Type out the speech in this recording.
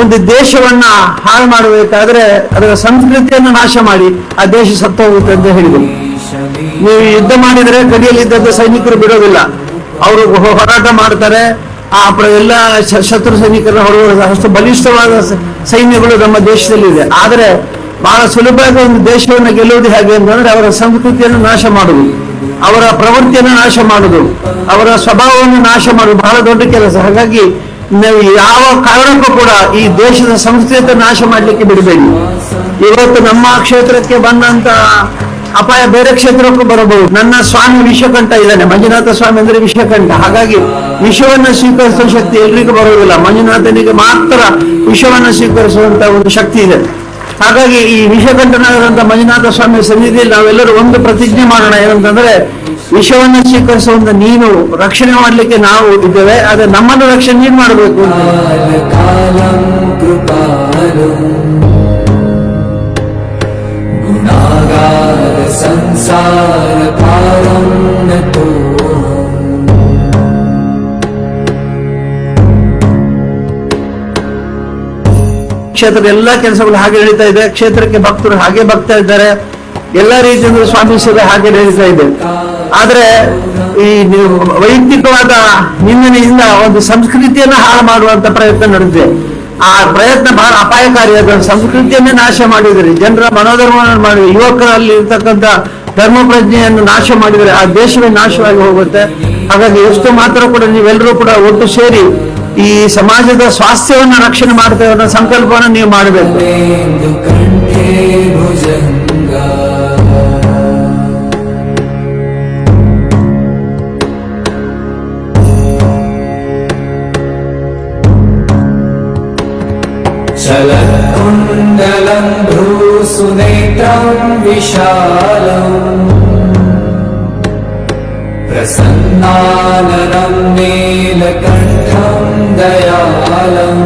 ಒಂದು ದೇಶವನ್ನ ಹಾಳು ಮಾಡಬೇಕಾದ್ರೆ ಅದರ ಸಂಸ್ಕೃತಿಯನ್ನು ನಾಶ ಮಾಡಿ ಆ ದೇಶ ಸತ್ತು ಹೋಗುತ್ತೆ ಅಂತ ಹೇಳಿದರು. ನೀವು ಯುದ್ಧ ಮಾಡಿದರೆ ಗಡಿಯಲ್ಲಿದ್ದಂತ ಸೈನಿಕರು ಬಿಡೋದಿಲ್ಲ. ಅವರು ಹೋರಾಟ ಮಾಡ್ತಾರೆ. ಆ ಎಲ್ಲ ಶತ್ರು ಸೈನಿಕರನ್ನ ಹೊರಗಡೆ ಅಷ್ಟು ಬಲಿಷ್ಠವಾದ ಸೈನ್ಯಗಳು ನಮ್ಮ ದೇಶದಲ್ಲಿದೆ. ಆದರೆ ಬಹಳ ಸುಲಭವಾಗಿ ಒಂದು ದೇಶವನ್ನು ಗೆಲ್ಲುವುದು ಹೇಗೆ ಅಂತಂದ್ರೆ ಅವರ ಸಂಸ್ಕೃತಿಯನ್ನು ನಾಶ ಮಾಡುವುದು. ಅವರ ಪ್ರವೃತ್ತಿಯನ್ನು ನಾಶ ಮಾಡುವುದು. ಅವರ ಸ್ವಭಾವವನ್ನು ನಾಶ ಮಾಡುವುದು. ಬಹಳ ದೊಡ್ಡ ಕೆಲಸ. ಹಾಗಾಗಿ ನಾವು ಯಾವ ಕಾರಣಕ್ಕೂ ಕೂಡ ಈ ದೇಶದ ಸಂಸ್ಕೃತಿ ನಾಶ ಮಾಡಲಿಕ್ಕೆ ಬಿಡಬೇಡಿ. ಇವತ್ತು ನಮ್ಮ ಕ್ಷೇತ್ರಕ್ಕೆ ಬಂದಂತ ಅಪಾಯ ಬೇರೆ ಕ್ಷೇತ್ರಕ್ಕೂ ಬರಬಹುದು. ನನ್ನ ಸ್ವಾಮಿ ವಿಶ್ವಕಂಠ ಇದ್ದಾನೆ. ಮಂಜುನಾಥ ಸ್ವಾಮಿ ಅಂದ್ರೆ ವಿಶ್ವಕಂಠ. ಹಾಗಾಗಿ ವಿಷವನ್ನ ಸ್ವೀಕರಿಸುವ ಶಕ್ತಿ ಎಲ್ರಿಗೂ ಬರುವುದಿಲ್ಲ. ಮಂಜುನಾಥನಿಗೆ ಮಾತ್ರ ವಿಷವನ್ನ ಸ್ವೀಕರಿಸುವಂತ ಒಂದು ಶಕ್ತಿ ಇದೆ. ಹಾಗಾಗಿ ಈ ವಿಶ್ವಕಂಠನಾದಂತಹ ಮಂಜುನಾಥ ಸ್ವಾಮಿ ಸನ್ನಿಧಿಯಲ್ಲಿ ನಾವೆಲ್ಲರೂ ಒಂದು ಪ್ರತಿಜ್ಞೆ ಮಾಡೋಣ. ಏನಂತಂದ್ರೆ ವಿಷವನ್ನು ಸ್ವೀಕರಿಸುವ ನೀನು ರಕ್ಷಣೆ ಮಾಡಲಿಕ್ಕೆ ನಾವು ಇದ್ದೇವೆ ಆದ್ರೆ ನಮ್ಮನ್ನು ರಕ್ಷಣೆ ನೀನು ಮಾಡಬೇಕು ಕ್ಷೇತ್ರದ ಎಲ್ಲಾ ಕೆಲಸಗಳು ಹಾಗೆ ನಡೀತಾ ಇದೆ. ಕ್ಷೇತ್ರಕ್ಕೆ ಭಕ್ತರು ಹಾಗೆ ಬಗ್ತಾ ಇದ್ದಾರೆ. ಎಲ್ಲ ರೀತಿಯಿಂದ ಸ್ವಾಮಿ ಸೇವೆ ಹಾಗೆ ನಡೀತಾ ಇದೆ. ಆದ್ರೆ ಈ ವೈಯಕ್ತಿಕವಾದ ನಿಂದನೆಯಿಂದ ಒಂದು ಸಂಸ್ಕೃತಿಯನ್ನ ಹಾಳು ಮಾಡುವಂತ ಪ್ರಯತ್ನ ನಡೆದಿದೆ. ಆ ಪ್ರಯತ್ನ ಬಹಳ ಅಪಾಯಕಾರಿಯಾದ ಸಂಸ್ಕೃತಿಯನ್ನೇ ನಾಶ ಮಾಡಿದರೆ, ಜನರ ಮನೋಧರ್ಮವನ್ನು ಮಾಡಿದರೆ, ಯುವಕರಲ್ಲಿ ಇರ್ತಕ್ಕಂಥ ಧರ್ಮ ಪ್ರಜ್ಞೆಯನ್ನು ನಾಶ ಮಾಡಿದರೆ ಆ ದೇಶವೇ ನಾಶವಾಗಿ ಹೋಗುತ್ತೆ. ಹಾಗಾಗಿ ಎಷ್ಟು ಮಾತ್ರ ಕೂಡ ನೀವೆಲ್ಲರೂ ಕೂಡ ಒಟ್ಟು ಸೇರಿ ಈ ಸಮಾಜದ ಸ್ವಾಸ್ಥ್ಯವನ್ನು ರಕ್ಷಣೆ ಮಾಡ್ತೇವೆ ಅನ್ನೋ ಸಂಕಲ್ಪವನ್ನು ನೀವು ಮಾಡಬೇಕು. चलत्कुण्डलम् भ्रूसुनेत्रम् विशालम् प्रसन्नालनं नीलकण्ठम् दयालम्